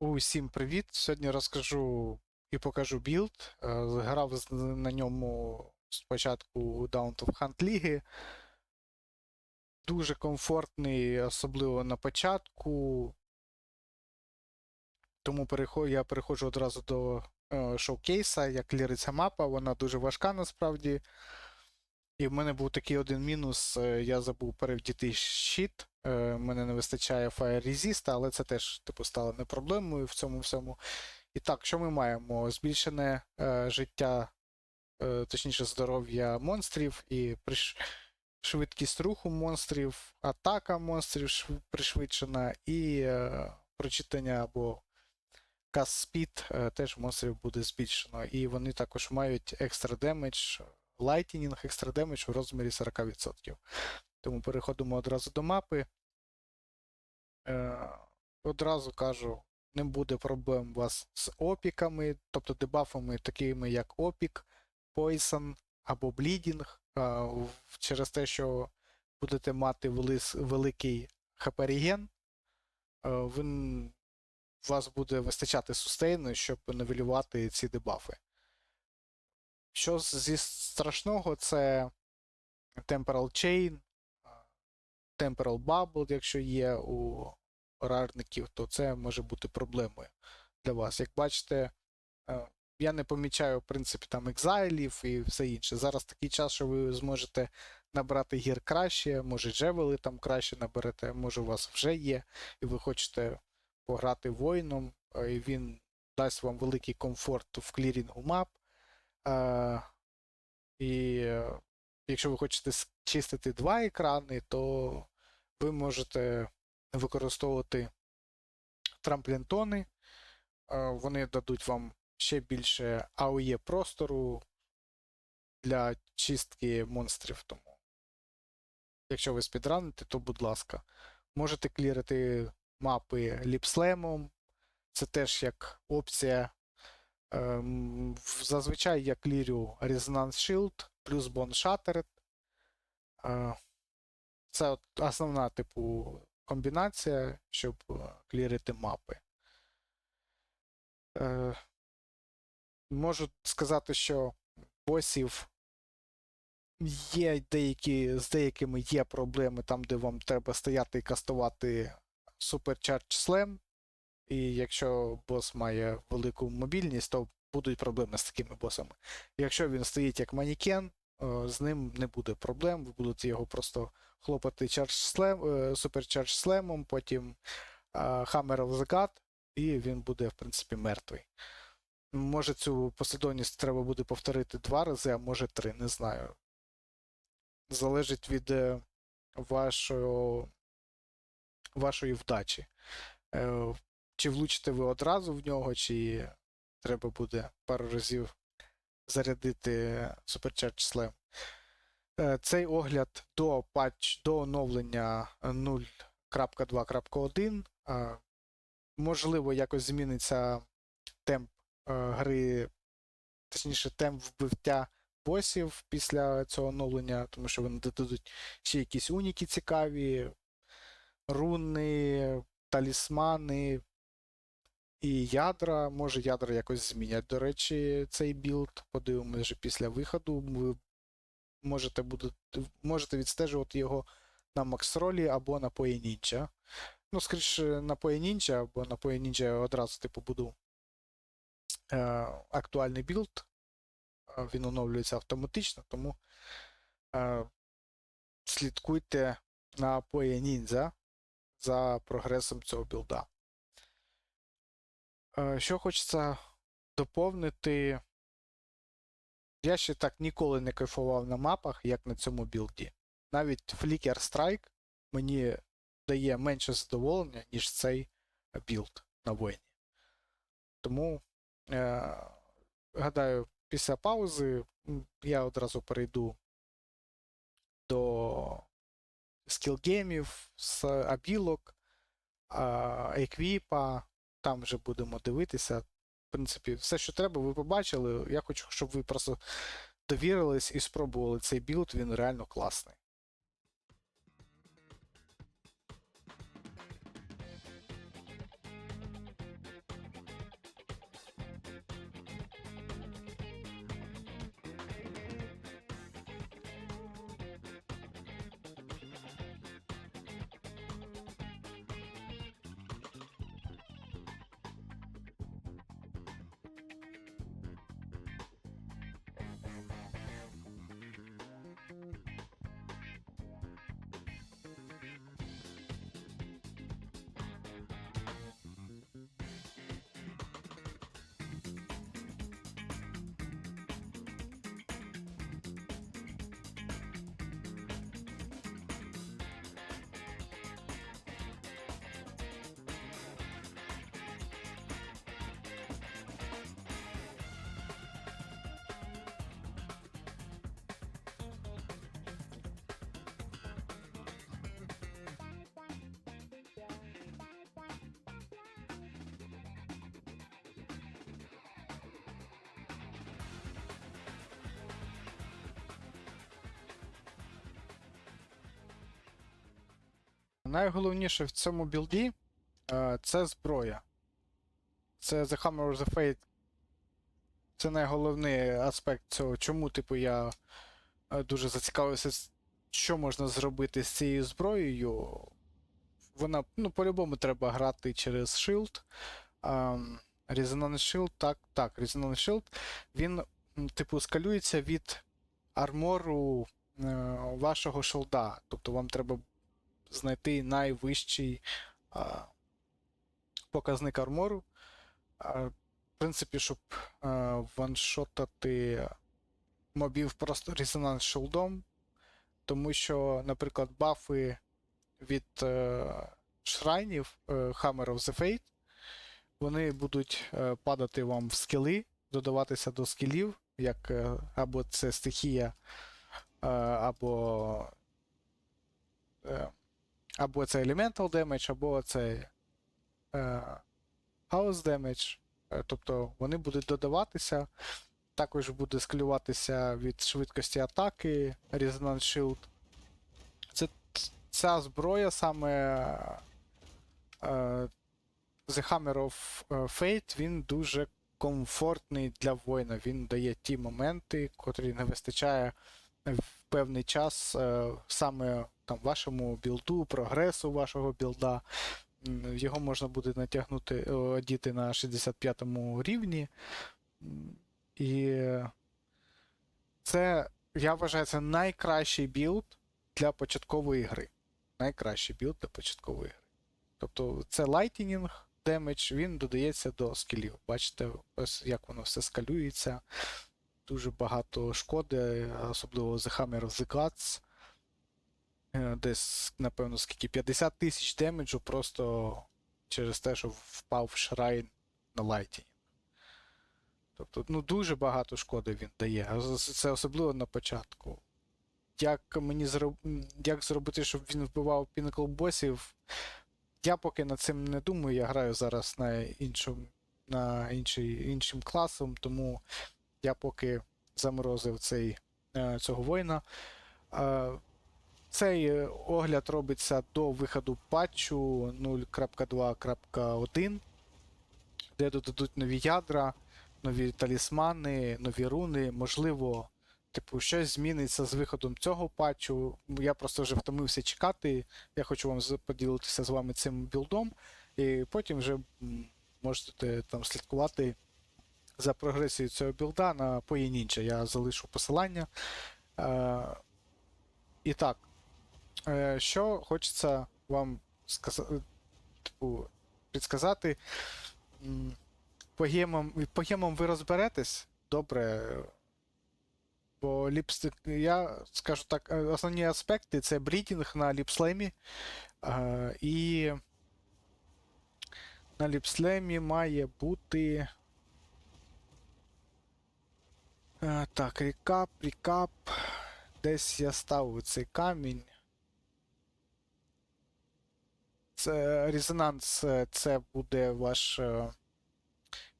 Усім привіт! Сьогодні розкажу і покажу білд. Е, Грав на ньому спочатку Down of Hunt Ліги. Дуже комфортний, особливо на початку. Тому я переходжу одразу до е, шоукейса, як ліриться мапа, вона дуже важка насправді. І в мене був такий один мінус. е, Я забув перевдіти щит. Е, Мене не вистачає Fire Resist, але це теж типу, стало не проблемою в цьому всьому. І так, що ми маємо? Збільшене е, життя, е, точніше, здоров'я монстрів і приш... швидкість руху монстрів, атака монстрів шв- пришвидшена, і е, прочитання або speed е, теж монстрів буде збільшено. І вони також мають екстра демедж, лайтінінг, екстра демедж у розмірі 40%. Тому переходимо одразу до мапи. Е, одразу кажу, не буде проблем у вас з опіками, тобто дебафами, такими як опік, Poison або Bleeding, е, через те, що будете мати великий хп реген, е, у вас буде вистачати сустейну, щоб нивелювати ці дебафи. Що зі страшного, це Temporal Chain, Temporal Bubble, якщо є у рарників, то це може бути проблемою для вас. Як бачите, е, я не помічаю, в принципі, там екзайлів і все інше. Зараз такий час, що ви зможете набрати гір краще, може джевели там краще наберете, може у вас вже є, і ви хочете пограти воїном, е, і він дасть вам великий комфорт в клірінгу мап. Е, І якщо ви хочете чистити два екрани, то ви можете використовувати трамплінтони. Е, Вони дадуть вам ще більше AOE простору для чистки монстрів. Тому, якщо ви спідраните, то будь ласка, можете клірити мапи ліпслемом. Це теж як опція. Ем, Зазвичай я клірю Resonance Shield плюс Bone Shattered. Це от основна, типу, комбінація, щоб е, клірити мапи. Е, Можу сказати, що босів є деякі, з деякими є проблеми там, де вам треба стояти і кастувати Supercharge Slam. І якщо бос має велику мобільність, то будуть проблеми з такими босами. Якщо він стоїть як манікен, е, з ним не буде проблем, ви будете його просто хлопати Slam, е, Supercharge Slam, потім е, Hammer God, і він буде, в принципі, мертвий. Може, цю послідовність треба буде повторити два рази, а може три, не знаю. Залежить від вашого, вашої вдачі. Чи влучите ви одразу в нього, чи треба буде пару разів зарядити Supercharge Slam. Е, Цей огляд до патч, до оновлення 0.2.1. Е, Можливо, якось зміниться темп е, гри, точніше, темп вбивтя босів після цього оновлення, тому що вони додадуть ще якісь уніки цікаві, руни, талісмани і ядра. Може, ядра якось змінять. До речі, цей білд. Подивимося після виходу. Ви можете, буде, можете відстежувати його на Максролі або на Ninja. Ну, скоріше, на Ninja, або на Ninja одразу типу буду е, актуальний білд. Е, Він оновлюється автоматично, тому е, слідкуйте на Ninja за прогресом цього білда. Е, Що хочеться доповнити. Я ще так ніколи не кайфував на мапах, як на цьому білді. Навіть Flicker Strike мені дає менше задоволення, ніж цей білд на воїні. Тому, е, гадаю, після паузи я одразу перейду до скілгеймів з абілок, еквіпа. Там вже будемо дивитися. В принципі, все, що треба, ви побачили. Я хочу, щоб ви просто довірились і спробували цей білд, він реально класний. Найголовніше в цьому білді е, це зброя. Це The Hammer of the Fate. Це найголовний аспект цього, чому, типу, я е, дуже зацікавився, що можна зробити з цією зброєю. Вона, ну, по-любому треба грати через Shield. Ем, Resonance Shield, так, так, Resonance Shield, він, типу, скалюється від армору е, вашого шолда. Тобто вам треба знайти найвищий а, показник армору. А, в принципі, щоб а, ваншотати мобів просто резонанс шилдом. Тому що, наприклад, бафи від е, шрайнів е, Hammer of the Fate, вони будуть е, падати вам в скіли, додаватися до скілів, як е, або це стихія, е, або або це Elemental Damage, або це е, House Damage. Е, Тобто вони будуть додаватися. Також буде скалюватися від швидкості атаки Resonance Shield. Це ця зброя саме е, The Hammer of е, Fate, він дуже комфортний для воїна. Він дає ті моменти, котрі не вистачає в певний час е, саме там вашому білду, прогресу вашого білда. Його можна буде натягнути, е, одіти на 65-му рівні. І це, я вважаю, це найкращий білд для початкової гри. Найкращий білд для початкової гри. Тобто це Lightning Damage, він додається до скілів. Бачите, ось як воно все скалюється. Дуже багато шкоди, особливо The Hammer of the Gods. Е, Десь, напевно, скільки 50 тисяч демеджу просто через те, що впав шрайн на лайті. Тобто, ну, дуже багато шкоди він дає. Це особливо на початку. Як мені зроб... як зробити, щоб він вбивав Pinnacle босів, я поки над цим не думаю. Я граю зараз на іншому, на інший, іншим класом, тому я поки заморозив цей, е, цього воїна. Цей е, огляд робиться до виходу патчу 0.2.1, де додадуть нові ядра, нові талісмани, нові руни. Можливо, типу, щось зміниться з виходом цього патчу. Я просто вже втомився чекати. Я хочу вам поділитися з вами цим білдом, і потім вже можете там слідкувати за прогресією цього білда на Ninja. Я залишу посилання. Е, і так, що хочеться вам сказати, типу, підсказати. По гемам, ви розберетесь добре. Бо ліпстик, я скажу так, е, основні аспекти це брідінг на ліпслемі. Е, і на ліпслемі має бути. Е, так, рекап, рекап. Десь я ставив цей камінь. Це резонанс, е, це буде ваш е,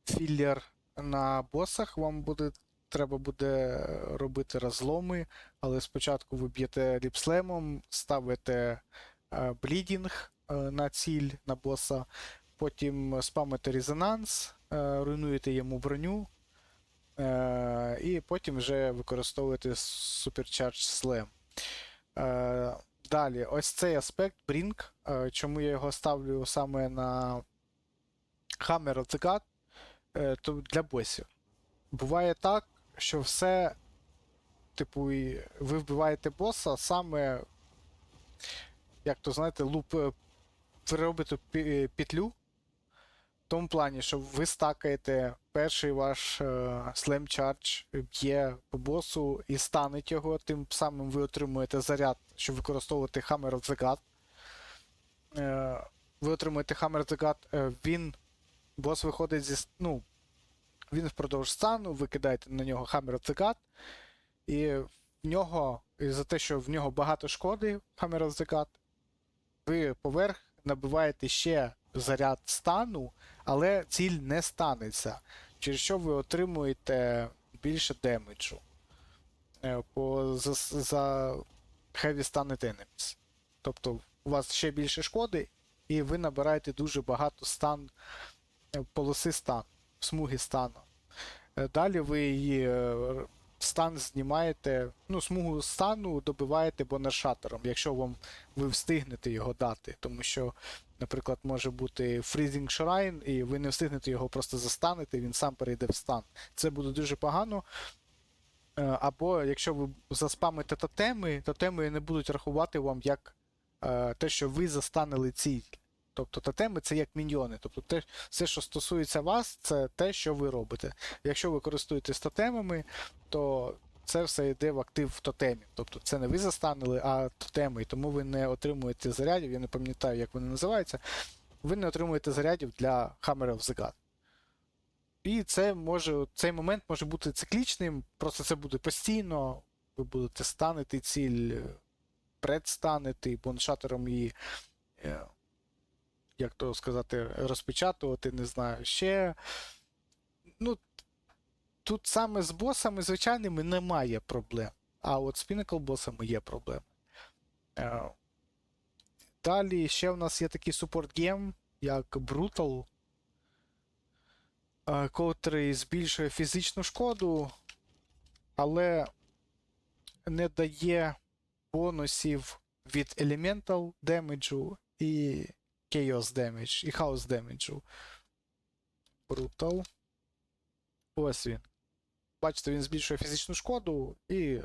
філлер на босах. Вам буде, треба буде робити розломи, але спочатку ви б'єте ліпслемом, ставите е, блідінг е, на ціль на боса, потім спамите резонанс, е, руйнуєте йому броню. Е, і потім вже використовуєте Supercharge Slam. Далі, ось цей аспект Brink. Е, чому я його ставлю саме на Hammer Цикад для босів. Буває так, що все, типу, ви вбиваєте боса саме, як то знаєте, луп, переробити петлю. Тому плані, що ви стакаєте перший ваш е, Slam Charge б'є по босу і станеть його, тим самим ви отримуєте заряд, щоб використовувати Hammer of the God. Е, ви отримуєте Hammer of the God, е, він, бос виходить зі. Ну, він впродовж стану, ви кидаєте на нього Hammer of the God, і в нього, і за те, що в нього багато шкоди, Hammer of the God, ви поверх набиваєте ще заряд стану, але ціль не станеться, через що ви отримуєте більше демеджу е, по, за, за Heavy Stunned Enemies. Тобто у вас ще більше шкоди, і ви набираєте дуже багато стан е, полоси стану, смуги стану. Е, Далі ви її стан знімаєте, ну, смугу стану добиваєте бонершатером, якщо вам ви встигнете його дати. Тому що, наприклад, може бути Freezing Shrine, і ви не встигнете його просто застанете, він сам перейде в стан. Це буде дуже погано. Е, Або якщо ви заспамите тотеми, тотеми не будуть рахувати вам як е, те, що ви застанили ціль. Тобто тотеми це як міньйони. Тобто те, все, що стосується вас, це те, що ви робите. Якщо ви користуєтесь тотемами, то це все йде в актив тотемів. Тобто це не ви застанили, а тотеми. І тому ви не отримуєте зарядів, я не пам'ятаю, як вони називаються. Ви не отримуєте зарядів для Hammer of the God. І це може, цей момент може бути циклічним, просто це буде постійно. Ви будете станити ціль, предстанити боншатером її, е, як то сказати, розпечатувати, не знаю, ще. Ну, тут саме з босами звичайними немає проблем. А от з Pinnacle босами є проблеми. Е, Далі ще в нас є такий супорт гем, як Brutal, е, котрий збільшує фізичну шкоду, але не дає бонусів від Elemental демеджу і Chaos Damage, і House Damage. Brutal. Ось він. Бачите, він збільшує фізичну шкоду і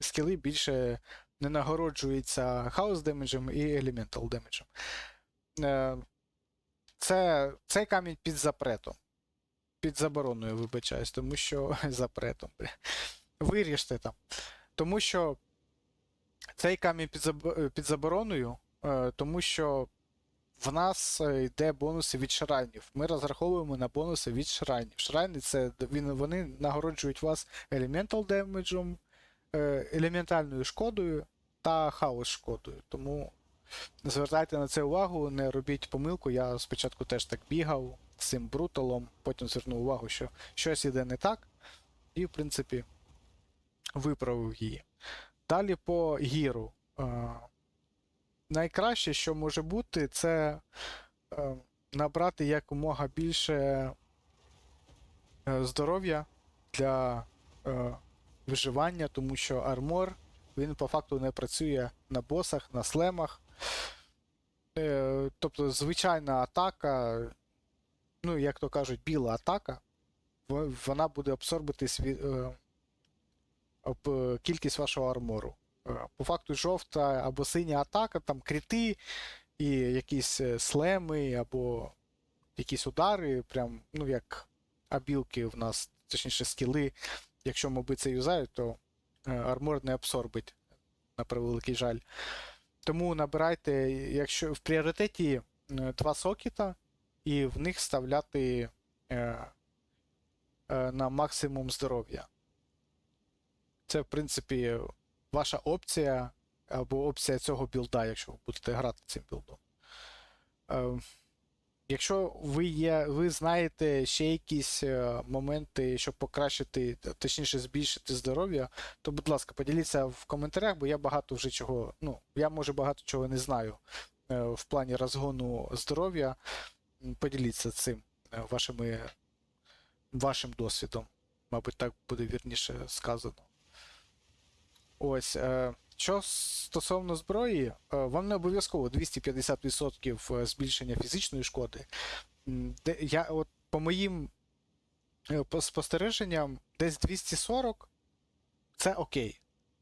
скіли більше не нагороджуються хаос демеджем і елементал демеджем. Е, Це, цей камінь під запретом. Під забороною, вибачаюсь, тому що запретом. бля. Виріжте там. Тому що цей камінь під забороною, е, тому що в нас е, йде бонуси від шрайнів. Ми розраховуємо на бонуси від шрайнів. Шрайни це він, вони нагороджують вас елементал демеджем, е, елементальною шкодою та хаос шкодою. Тому звертайте на це увагу, не робіть помилку. Я спочатку теж так бігав з цим бруталом, потім звернув увагу, що щось іде не так, і, в принципі, виправив її. Далі по гіру. Найкраще, що може бути, це е, набрати якомога більше е, здоров'я для е, виживання, тому що армор він по факту не працює на босах, на слемах. Е, тобто звичайна атака, ну, як то кажуть, біла атака, вона буде абсорбитись від, е, кількість вашого армору. Е, По факту жовта або синя атака, там кріти і якісь е, слеми, або якісь удари, прям, ну як абілки в нас, точніше скіли. Якщо моби це юзають, то е, армор не абсорбить, на превеликий жаль. Тому набирайте, якщо в пріоритеті два сокета, і в них вставляти е, е, на максимум здоров'я. Це, в принципі, ваша опція або опція цього білда, якщо ви будете грати цим білдом. Е, Якщо ви є, ви знаєте ще якісь е, моменти, щоб покращити, точніше збільшити здоров'я, то, будь ласка, поділіться в коментарях, бо я багато вже чого, ну, я може багато чого не знаю е, в плані розгону здоров'я. Поділіться цим вашими, вашим досвідом. Мабуть, так буде вірніше сказано. Ось. Е, що стосовно зброї, е, вам не обов'язково 250% е, збільшення фізичної шкоди. Де, я, от, по моїм спостереженням, десь 240 це окей.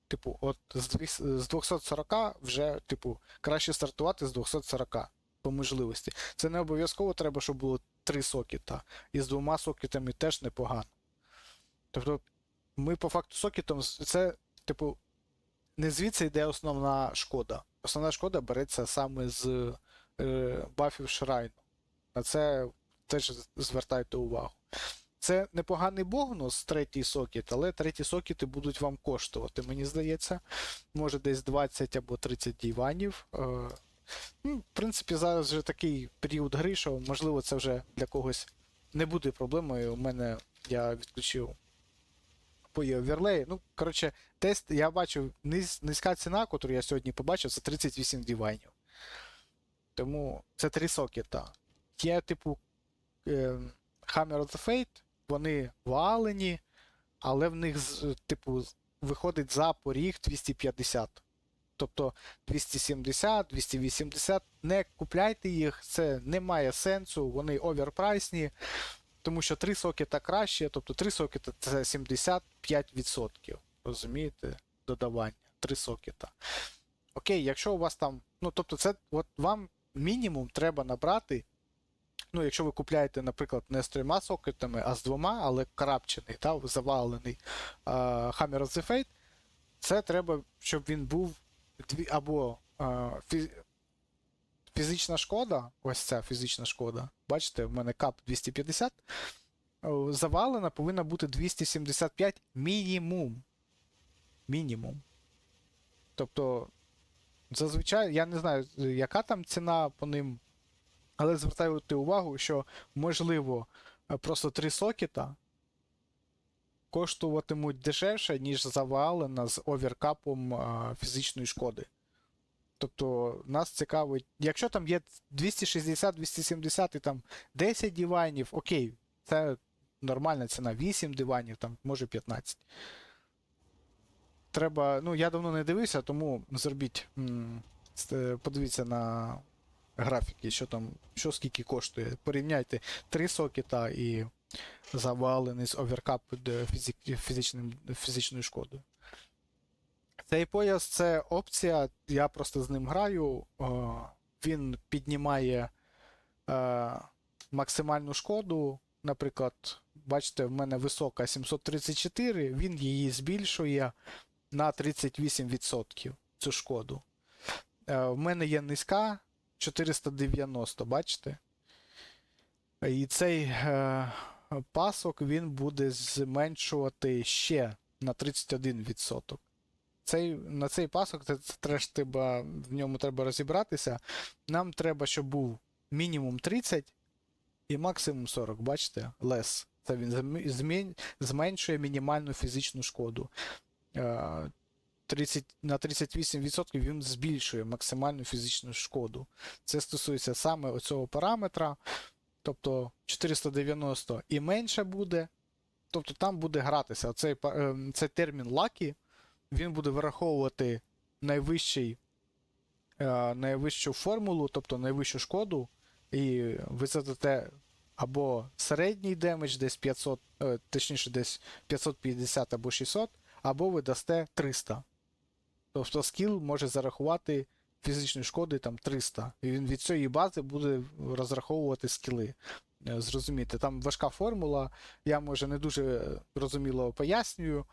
Типу, от з з 240 вже, типу, краще стартувати з 240 по можливості. Це не обов'язково треба, щоб було 3 сокета. І з двома сокетами теж непогано. Тобто, ми по факту сокетом це, типу, не звідси йде основна шкода. Основна шкода береться саме з е, бафів Шрайну. На це теж звертайте увагу. Це непоганий бонус, третій сокет, але треті сокети будуть вам коштувати, мені здається. Може десь 20 або 30 діванів. Е, ну, в принципі, зараз вже такий період гри, що можливо це вже для когось не буде проблемою. У мене я відключив купує оверлей. Ну, коротше, тест я бачив низ, низька ціна, яку я сьогодні побачив, це 38 дівайнів. Тому це три сокета. Є, типу, е, Hammer of the Fate, вони валені, але в них, типу, виходить за поріг 250. Тобто 270, 280. Не купляйте їх, це не має сенсу, вони оверпрайсні, тому що 3 сокета краще, тобто 3 сокета це 75%. Розумієте? Додавання. 3 сокета. Окей, якщо у вас там. Ну, тобто, це от вам мінімум треба набрати. Ну, якщо ви купляєте, наприклад, не з трьома сокетами, а з двома, але крапчений, та, завалений а, Hammer of the Fate, це треба, щоб він був дві, або а, фізична шкода, ось ця фізична шкода. Бачите, в мене кап 250. Завалена повинна бути 275 мінімум. Мінімум. Тобто, зазвичай, я не знаю, яка там ціна по ним, але звертайте увагу, що можливо е, просто три сокета коштуватимуть дешевше, ніж завалена з оверкапом фізичної шкоди. Тобто нас цікавить, якщо там є 260, 270 і там 10 диванів, окей, це нормальна ціна, 8 диванів, там може 15. Треба, ну я давно не дивився, тому зробіть, подивіться на графіки, що там, що скільки коштує. Порівняйте 3 сокета і завалений з оверкап фізичним, фізичною шкодою. Цей пояс це опція, я просто з ним граю. Він піднімає е, максимальну шкоду. Наприклад, бачите, в мене висока 734, він її збільшує на 38% цю шкоду. Е, в мене є низька 490, бачите? І цей е, пасок він буде зменшувати ще на 31%. Цей, на цей пасок це, це треш, треба, в ньому треба розібратися. Нам треба, щоб був мінімум 30 і максимум 40, бачите? Less. Це він зменшує мінімальну фізичну шкоду. Е, 30, на 38% він збільшує максимальну фізичну шкоду. Це стосується саме оцього параметра. Тобто 490 і менше буде. Тобто там буде гратися. Оцей, ем, цей термін lucky, він буде враховувати найвищий, е, найвищу формулу, тобто найвищу шкоду, і ви задате або середній демедж десь 500, е, точніше, десь 550 або 600, або ви дасте 300. Тобто скіл може зарахувати фізичної шкоди там 300. І він від цієї бази буде розраховувати скіли. Е, Зрозуміти, там важка формула, я може не дуже розуміло пояснюю.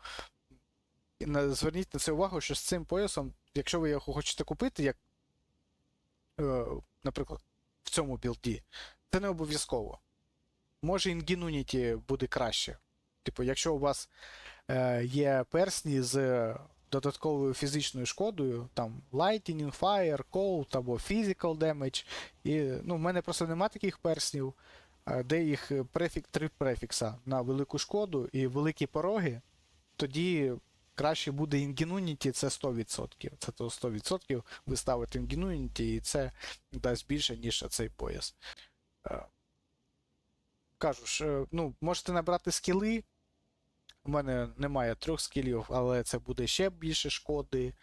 Зверніть на це увагу, що з цим поясом, якщо ви його хочете купити, як, е, наприклад, в цьому білді, це не обов'язково. Може, Ingenuity буде краще. Типу, якщо у вас е, є персні з додатковою фізичною шкодою, там Lightning, Fire, Cold або Physical Damage. І, ну, в мене просто нема таких перснів, е, де їх префік, три префікса на велику шкоду і великі пороги, тоді краще буде Ingenuity, це 100%. Це то 100% ви ставите Ingenuity, і це дасть більше, ніж цей пояс. Е, Кажу ж, е, ну, можете набрати скіли. У мене немає трьох скілів, але це буде ще більше шкоди.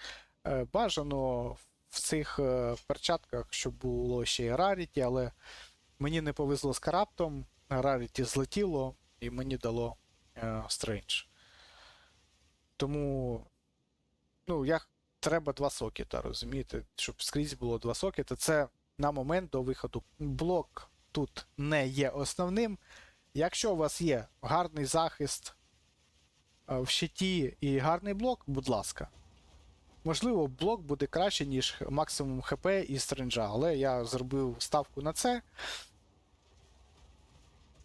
Е, Бажано в цих перчатках, щоб було ще й раріті, але мені не повезло з караптом. Раріті злетіло і мені дало Стрендж. Тому, ну, я, треба два сокета, розумієте? Щоб скрізь було два сокета. Це на момент до виходу. Блок тут не є основним. Якщо у вас є гарний захист е, в щиті і гарний блок, будь ласка. Можливо, блок буде краще, ніж максимум ХП і стренджа, але я зробив ставку на це,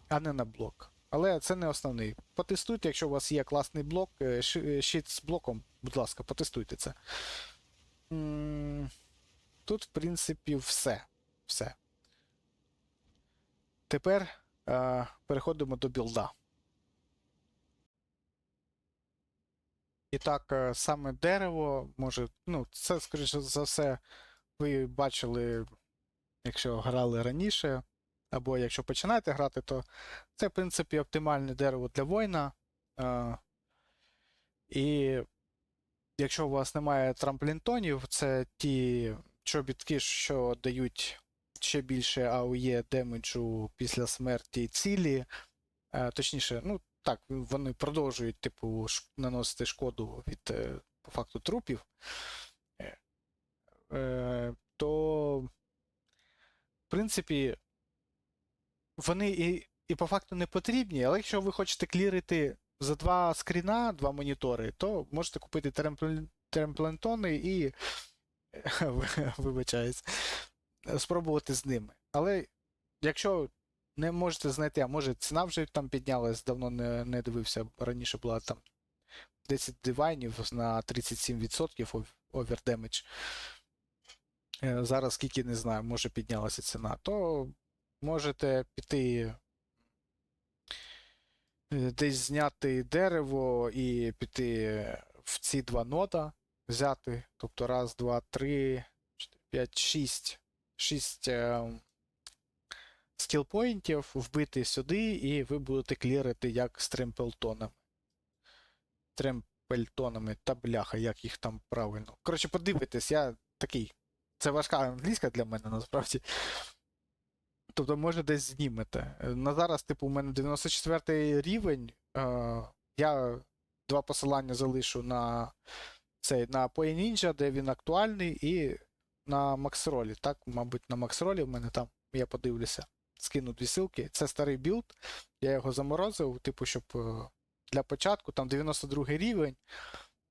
а не на блок. Але це не основний. Потестуйте, якщо у вас є класний блок, е, е, щит з блоком, будь ласка, потестуйте це. Тут, в принципі, все. Все. Тепер е, переходимо до білда. І так, е, саме дерево може, ну, це, скоріше за все, ви бачили, якщо грали раніше, або якщо починаєте грати, то це, в принципі, оптимальне дерево для воїна. Е, І якщо у вас немає трамплінтонів, це ті чобітки, що дають ще більше АОЄ демеджу після смерті цілі. Е, Точніше, ну так, вони продовжують, типу, наносити шкоду від е, по факту трупів. Е, е, То, в принципі, вони і, і по факту не потрібні, але якщо ви хочете клірити за два скріна, два монітори, то можете купити темплентони і вибачаюсь, спробувати з ними. Але якщо не можете знайти, а може ціна вже там піднялась, давно не, не дивився, раніше була там 10 дивайнів на 37% овердемедж. Е, Зараз скільки не знаю, може піднялася ціна, то можете піти е, десь зняти дерево і піти в ці два нода, взяти. Тобто раз, два, три, чотири, п'ять, шість. Шість е, скілпоінтів вбити сюди, і ви будете клірити як з тремпелтонами. Тремпельтонами та бляха, як їх там правильно. Коротше, подивитесь, я такий. Це важка англійська для мене насправді. Тобто, може, десь знімете. Е, На зараз, типу, у мене 94 рівень. Е, я два посилання залишу на цей на Poi Ninja, де він актуальний, і на Максролі. Так, мабуть, на Максролі в мене там, я подивлюся, скину дві ссылки. Це старий білд. Я його заморозив, типу, щоб е, для початку, там 92 рівень.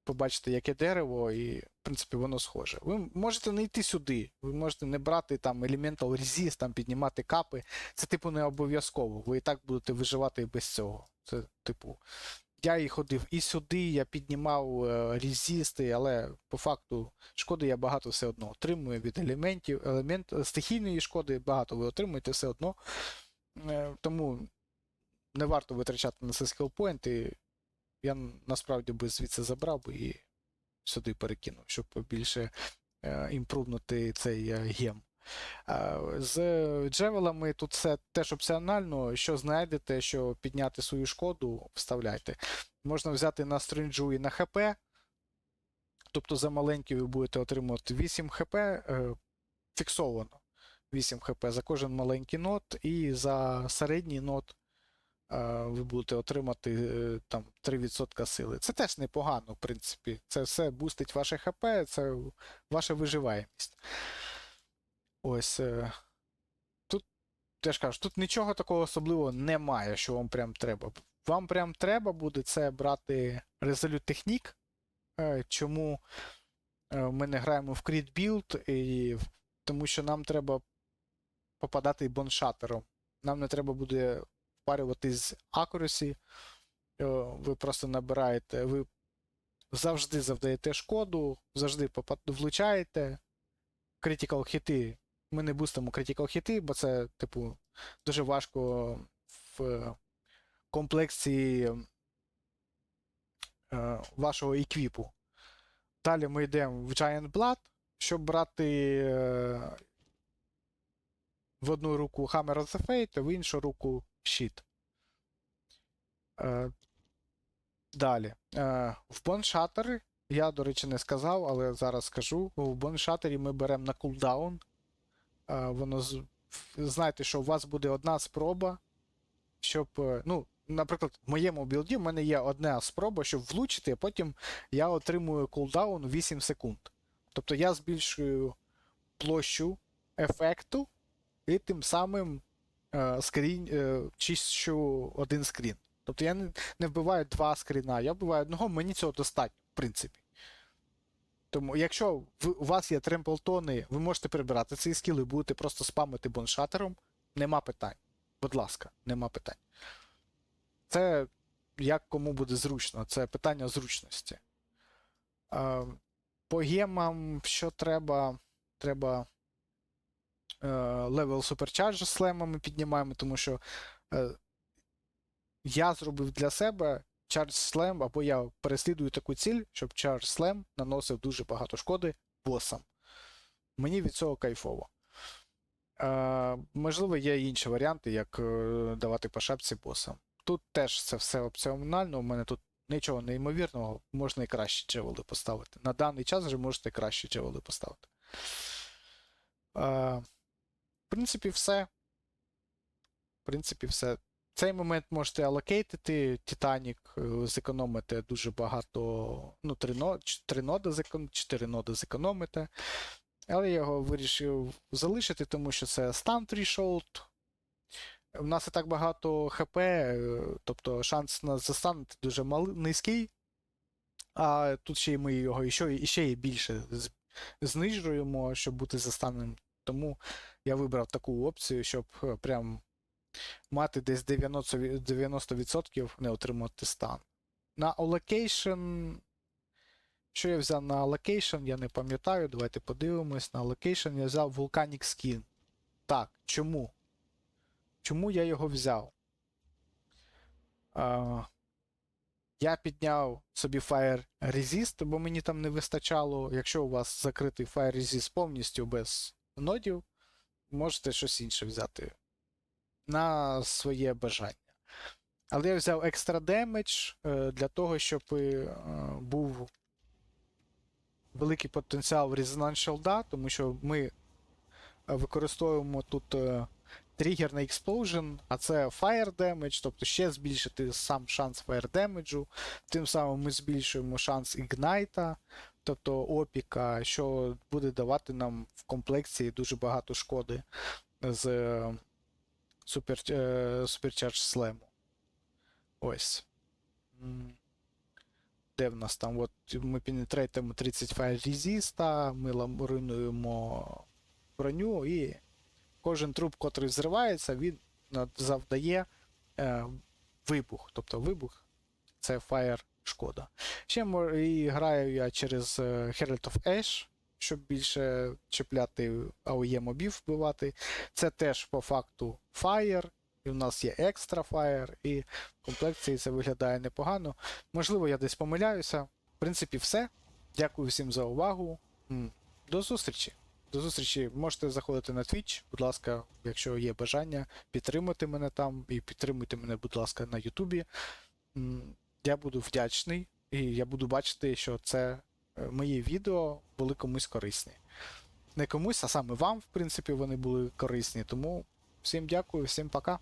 Побачите, яке дерево, і, принципі, воно схоже. Ви можете не йти сюди, ви можете не брати там Elemental Resist, там піднімати капи. Це, типу, не обов'язково. Ви і так будете виживати без цього. Це, типу, я і ходив і сюди, я піднімав е, резісти, але по факту шкоди я багато все одно отримую від елементів, елемент, стихійної шкоди багато ви отримуєте все одно. Е, Тому не варто витрачати на це скілпоінти. Я насправді би звідси забрав би і сюди перекинув, щоб більше е, імпрувнути цей е, гем. З джевелами тут все теж опціонально. Що знайдете, що підняти свою шкоду, вставляйте. Можна взяти на стринджу і на ХП. Тобто за маленькі ви будете отримувати 8 ХП е, фіксовано. 8 ХП за кожен маленький нот, і за середній нот ви будете отримати е, там 3% сили. Це теж непогано, в принципі. Це все бустить ваше ХП, це ваша виживаємість. Ось. е, Тут, я кажу, тут нічого такого особливого немає, що вам прям треба. Вам прям треба буде це брати Resolute. Е, Чому е, ми не граємо в Crit Build, і тому що нам треба попадати боншатером. Нам не треба буде впарювати з accuracy. Е, Ви просто набираєте, ви завжди завдаєте шкоду, завжди влучаєте. Critical хіти. Ми не бустимо critical хіти, бо це, типу, дуже важко в комплекції е, вашого еквіпу. Далі ми йдемо в Giant Blood, щоб брати е, в одну руку Hammer of the Fate, в іншу руку щит. Е, далі. Е, в Боншатери, я, до речі, не сказав, але зараз скажу. В Боншатері ми беремо на кулдаун. Е, воно з... Знаєте, що у вас буде одна спроба, щоб. Ну, наприклад, в моєму білді в мене є одна спроба, щоб влучити, а потім я отримую кулдаун 8 секунд. Тобто я збільшую площу ефекту і тим самим скрін, е, чищу один скрін. Тобто я не, вбиваю два скріна, я вбиваю одного, мені цього достатньо, в принципі. Тому, якщо у вас є тремплтони, ви можете прибирати цей скіл і будете просто спамити боншатером, нема питань. Будь ласка, нема питань. Це як кому буде зручно, це питання зручності. Е, по гемам, що треба? Треба е, левел суперчарджа слемами піднімаємо, тому що е, я зробив для себе Charge Slam, або я переслідую таку ціль, щоб Charge Slam наносив дуже багато шкоди босам. Мені від цього кайфово. Е, можливо, є інші варіанти, як е, давати по шапці босам. Тут теж це все опціонально, у мене тут нічого неймовірного, можна і краще джевели поставити. На даний час вже можете краще джевели поставити. Е, в принципі, все. В принципі, все. Цей момент можете алокейтити Титанік, е, зекономите дуже багато. Ну, 3, но, 3 ноди, зекон, 4 ноди зекономите. Але я його вирішив залишити, тому що це стан threshold. У нас і так багато ХП, е, тобто шанс на застанути дуже мал... низький. А тут ще й ми його іще, іще і більше знижуємо, щоб бути застаненим. Тому я вибрав таку опцію, щоб е, прям мати десь 90%, 90% не отримати стан. На allocation. Що я взяв на allocation, я не пам'ятаю. Давайте подивимось. На allocation я взяв Volcanic Skin. Так, чому? Чому я його взяв? А, я підняв собі Fire Resist, бо мені там не вистачало. Якщо у вас закритий Fire Resist повністю без нодів, можете щось інше взяти на своє бажання. Але я взяв екстра демедж е, для того, щоб е, був великий потенціал Shield, тому що ми е, використовуємо тут е, тригерний Explosion, а це Fire Damage, тобто ще збільшити сам шанс Fire Damage. Тим самим ми збільшуємо шанс Ignite, тобто опіка, що буде давати нам в комплекції дуже багато шкоди з е, Super, е, Supercharge Slam. Ось. Де в нас там? От ми пенетрейтимо 30 Fire Resist, ми руйнуємо броню, і кожен труп, котрий взривається, він завдає е, вибух. Тобто вибух це Fire шкода. Ще і граю я через е, Herald of Ash, щоб більше чіпляти AOE мобів вбивати. Це теж по факту Fire. І у нас є екстра Fire, і в комплекції це виглядає непогано. Можливо, я десь помиляюся. В принципі, все. Дякую всім за увагу. До зустрічі. До зустрічі. Можете заходити на Twitch, будь ласка, якщо є бажання, підтримати мене там і підтримуйте мене, будь ласка, на Ютубі. Я буду вдячний, і я буду бачити, що це моє мої відео були комусь корисні. Не комусь, а саме вам, в принципі, вони були корисні. Тому всім дякую, всім пока.